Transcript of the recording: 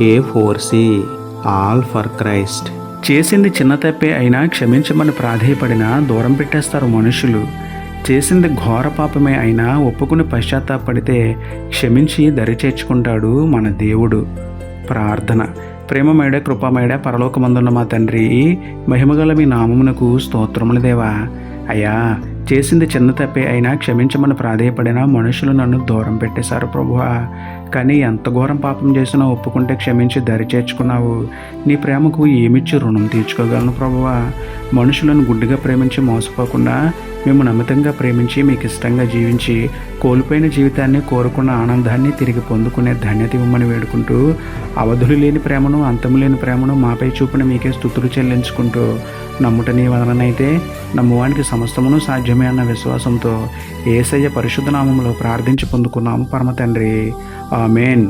A four C all for Christ చేసింది చిన్న తప్పే అయినా క్షమించమని ప్రాధేయపడినా దూరం పెట్టేస్తారు మనుషులు. చేసింది ఘోర పాపమే అయినా ఒప్పుకుని పశ్చాత్తాపడితే క్షమించి దరిచేర్చుకుంటాడు మన దేవుడు. ప్రార్థన. ప్రేమమేడ కృపమేడ పరలోకమందున్న మా తండ్రి మహిమగల మీ నామమునకు స్తోత్రములు దేవా. అయ్యా చేసింది చిన్న తప్పే అయినా క్షమించమని ప్రాధేయపడిన మనుషులు నన్ను దూరం పెట్టేశారు ప్రభువా. కానీ ఎంత ఘోరం పాపం చేసినా ఒప్పుకుంటే క్షమించి దరి చేర్చుకున్నావు. నీ ప్రేమకు ఏమిచ్చి రుణం తీర్చుకోగలను ప్రభువా? మనుషులను గుడ్డుగా ప్రేమించి మోసపోకుండా మేము నమితంగా ప్రేమించి మీకు ఇష్టంగా జీవించి కోల్పోయిన జీవితాన్ని కోరుకున్న ఆనందాన్ని తిరిగి పొందుకునే ధన్యత ఇవ్వమని వేడుకుంటూ అవధులు లేని ప్రేమను అంతము లేని ప్రేమను మాపై చూపిన మీకే స్థుతులు చెల్లించుకుంటూ నమ్ముట నీ వలనైతే నమ్మువానికి సమస్తమును సాధ్యమే అన్న విశ్వాసంతో ఏసయ్య పరిశుద్ధ నామంలో ప్రార్థించి పొందుకున్నాము పరమ తండ్రి ఆమెన్.